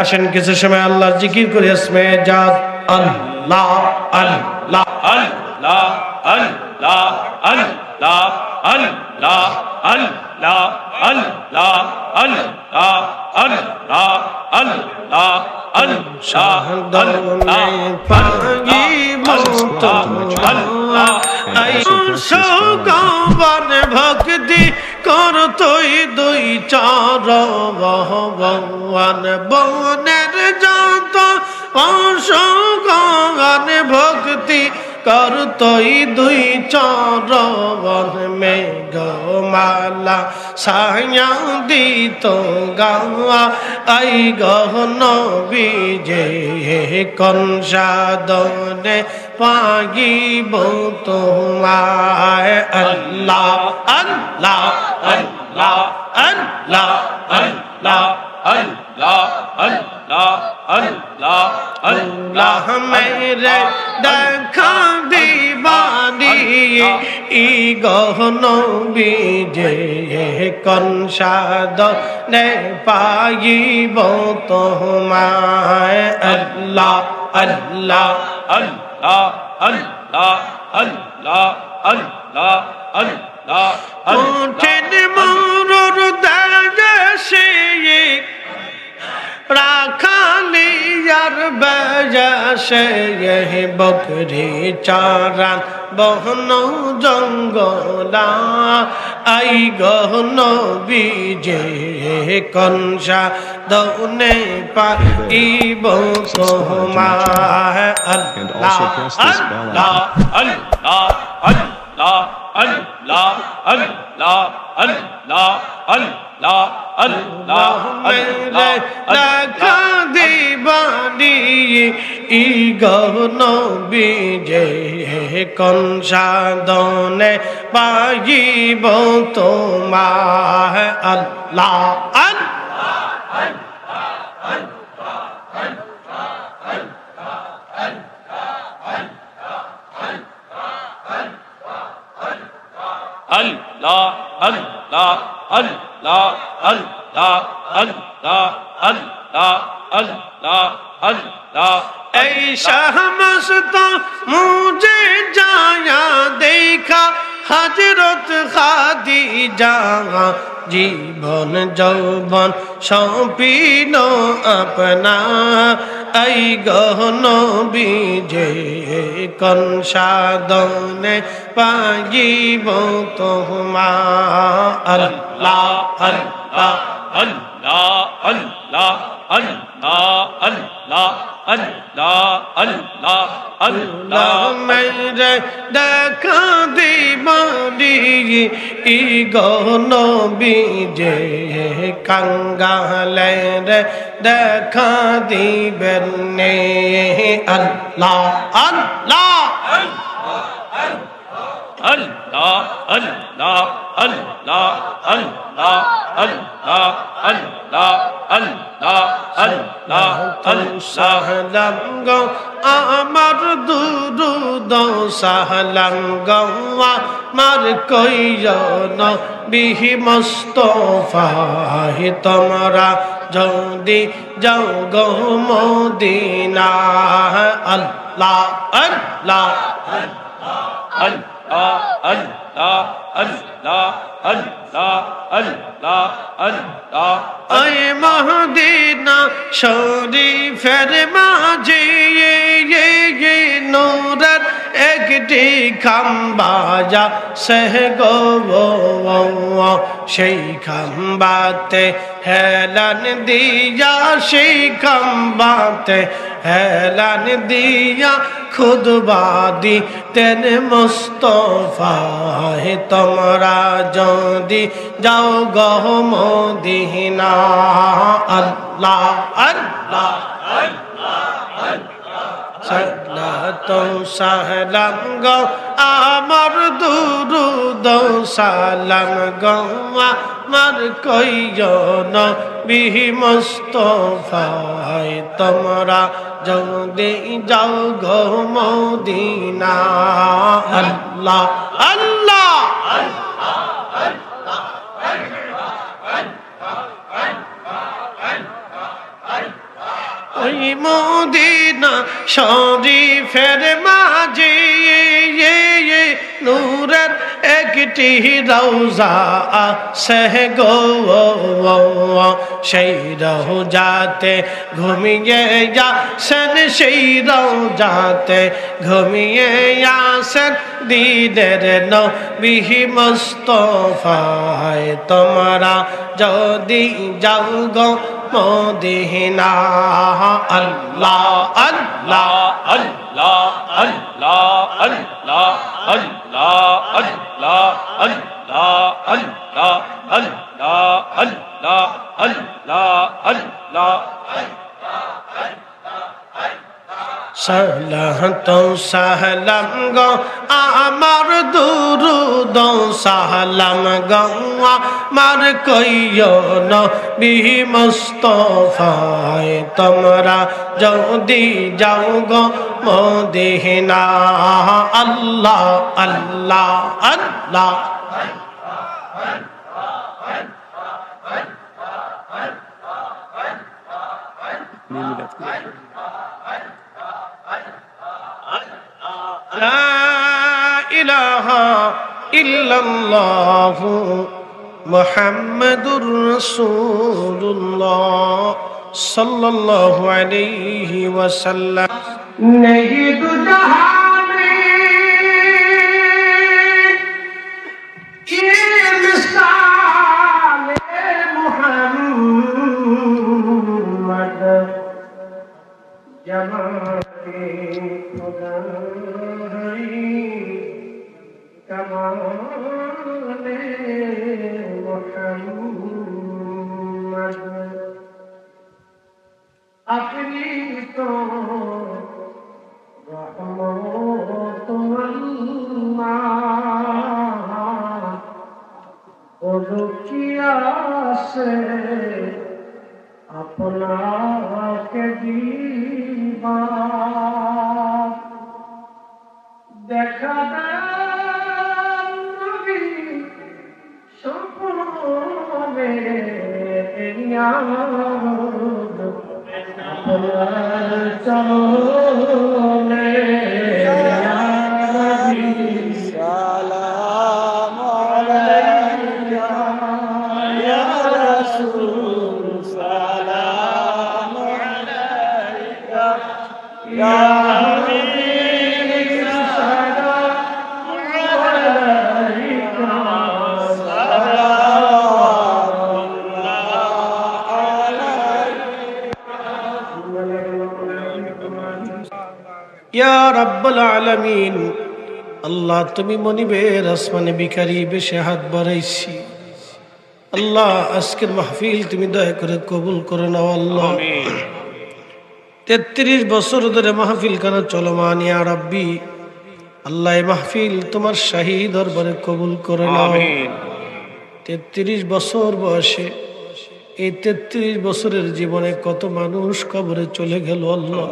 আসেন কিছু সময় আল্লাহর জিকির করে ইসমে জাত আল্লাহ আল্লাহ আল্লাহ আল্লাহ আল্লাহ আল্লাহ আল্লাহ আল্লাহ আল্লাহ আল্লাহ আল্লাহ আল্লাহ দমে পাগিব তোমার আই সৌগবন চার ভগবান, বনের যত অসৌগন ভক্তি কর তুই দুই চরবন মেঘমালা সায়া দিত গাওয়া। আই গহন বিজে কনসাদনে পাগিব তোমায়। আল্লাহ আল্লাহ আল্লাহ। আল্লাহ আল্লাহ আল্লাহ আল্লাহ আল্লাহ আল্লাহ মেরে দেখা দিবানি ই গহন বিজে কনসাদ নে পাইব তোমায় আল্লাহ আল্লাহ আল্লাহ আল্লাহ আল্লাহ আল্লাহ আল্লাহ উঠেন রাখালিয়ার বজসে यही বকরি চারান বহন জঙ্গলা আই গহন বিজে কনসা দৌনে পাইব bell icon. আল্লাহ আল্লাহ আল্লাহ আল্লাহ আল্লাহ আল্লাহ আল্লাহ বিজে কন সাধনে পাইব তোমার আল্লাহ আল্লাহ Allah আল্লাহ আল্লাহ আল্লাহ আল্লাহ আল্লাহ আল্লাহ আল্লাহ এই সমস্ত মুঝে যায়া দেখা হজরত খাদি যাওয়া জীবন যৌবন সপিন আপনা এই গহন বিজে কনসাদনে পাইব তোমার? আল্লাহ আল্লাহ আল্লাহ আল্লাহ আল্লাহ। আল্লাহ আল্লাহ আল্লাহ আল্লাহ। মেরে দেখা দিবানি ই গহন বিজে কাঙ্গালে রে দেখা দিবেন নে আল্লাহ আল্লাহ আল্লাহ আল্লাহ আল্লাহ আল্লাহ আল্লাহ আল্লাহ আল্লাহ আল্লাহ আল্লাহ গো আমার দুরুদ সাহলাম গো আমার কইজন বিহি মস্তফাহি তোমরা যদি যাও গো মদিনা আল্লাহ আল্লাহ আল্লাহ আল্লাহ। আল্লাহ আল্লাহ আল্লাহ আল্লাহ ওই মহদিনা শরীফের মাঝে নূরের একটি খাম্বাজা সেহ গো সেই খাম্বাতে হেলান দিয়া সেই খাম্বাতে হেলান দিয়া খুদবাদি তেন মুস্তফাহে তোমরা যদি যাও গহ মদিনা। আল্লাহ আল্লাহ। সাল্লাত সালাম গো, আমার দুরুদ সালাম গো, আমার কইজন বিহি মুস্তফায় তোমরা যদি যাও গো মদিনা, আল্লাহ আল্লাহ ওই মদিনা শরীফের মাঝে একটি রৌজা সহ গো, সেই রোজাতে ঘুমিয়ে যাসেন সেই রোজাতে ঘুমিয়ে আসেন। দিনের নবিহি মুস্তফায় তোমরা যদি যাও গো মদিনা আল্লাহ আল্লাহ আল্লাহ। সালাত সালাম গো আমার দুরুদ সালাম গো আমার কইয় নবী মুস্তফায় তোমরা যদি যাও গো মদিনা, আল্লাহ আল্লাহ আল্লাহ। لا إله إلا الله محمد رسول الله صلى الله عليه وسلم. نجد دهار আমাকে দিবা দেখা দেবী সপনে চলে ইয়া রাব্বুল আলামিন। আল্লাহ তুমি মনিবের আসমানে বিকারি বেশে হাত বাড়াইছি। আল্লাহ আজকের মাহফিল তুমি দয়া করে কবুল করে নাও আল্লাহ। তেত্রিশ বছর ধরে মাহফিল কেন চলমান ইয়া রাব্বি? আল্লাহ মাহফিল তোমার শাহী দরবারে কবুল করে নাও। তেত্রিশ বছর বয়সে এই তেত্রিশ বছরের জীবনে কত মানুষ কবরে চলে গেল আল্লাহ।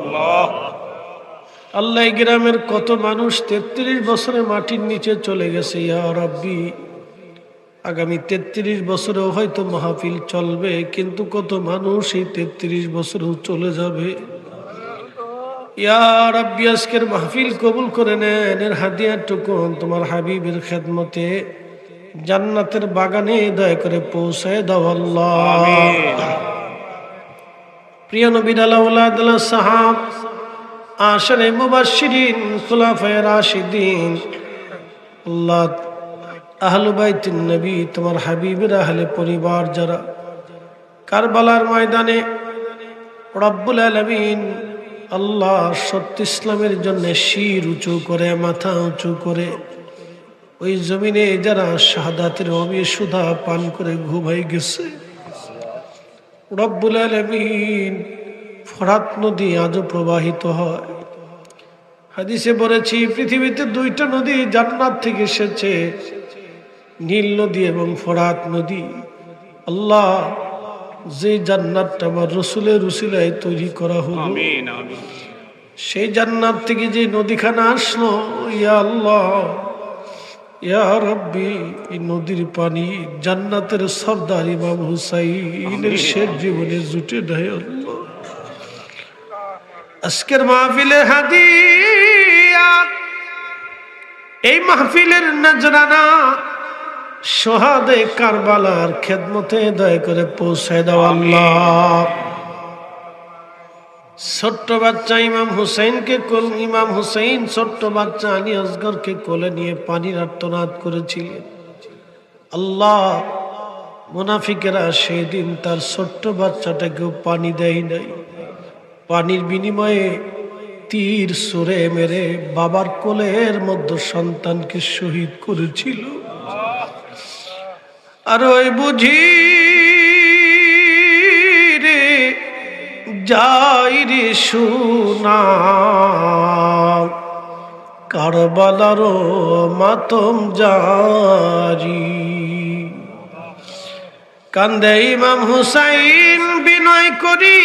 আল্লাহ গ্রামের কত মানুষ তেত্রিশ বছরে মাটির নিচে চলে গেছে ইয়া রাব্বি। আগামী তেত্রিশ বছরেও হয়তো মাহফিল চলবে কিন্তু কত মানুষ এই তেত্রিশ বছরেও চলে যাবে? ইয়া রাব্বি আজকের মাহফিল কবুল করে নেন এর হাদিয়াটুকু তোমার হাবিবের খেদমতে। জান্নাতের বাগানে দয়া করে পৌঁছায় দাও আল্লাহ। প্রিয় নবীন আল্লাহ সাহাব আশরে মুবাশশিরিন, খুলাফায়ে রাশিদিন। আল্লাহ, আহলু বাইতিন নবী, তোমার হাবিবের আহলে পরিবার যারা কারবালার ময়দানে রব্বুল আলামিন আল্লাহ সত্য ইসলামের জন্য শির উঁচু করে, মাথা উঁচু করে, ওই জমিনে যারা শাহাদাতের অবি সুধা পান করে ঘুমাই গেছে। রব্বুল আলামিন ফরাত নদী আজও প্রবাহিত হয়। হাদিসে বলেছি পৃথিবীতে দুইটা নদী জান্নাত থেকে এসেছে নীল নদী এবং ফরাত নদী। আল্লাহ যে জান্নাতটা আমার রসুলের রসুলায় তৈরি করা হলো সেই জান্নাত থেকে যে নদীখানা আসলো ইয়া আল্লাহ ইয়া রব্বি এই নদীর পানি জান্নাতের সর্দার ইমাম হুসাইনের শেষ জীবনে জুটে নেয় আল্লাহ। আজকের মাহফিলের হাদিয়া। এই মাহফিলের নজরানা সোহাদে কারবালার খেদমতে দয়া করে পৌঁছে দাও আল্লাহ। ছোট্ট বাচ্চা ইমাম হুসেনকে কোল ইমাম হুসেন ছোট্ট বাচ্চা আলী আসগরকে কোলে নিয়ে পানির আর্তনাদ করেছিলেন। আল্লাহ, মুনাফিকেরা সেদিন তার ছোট্ট বাচ্চাটাকেও পানি দেয় নাই। পানির বিনিময়ে তীর সুরে মেরে বাবার কোলের মধ্যে সন্তানকে শহীদ করেছিল। আর ওই বুঝি রে যাই রে শোনা কারবালার মাতম জারি। কান্দে ইমাম হুসাইন বিনয় করি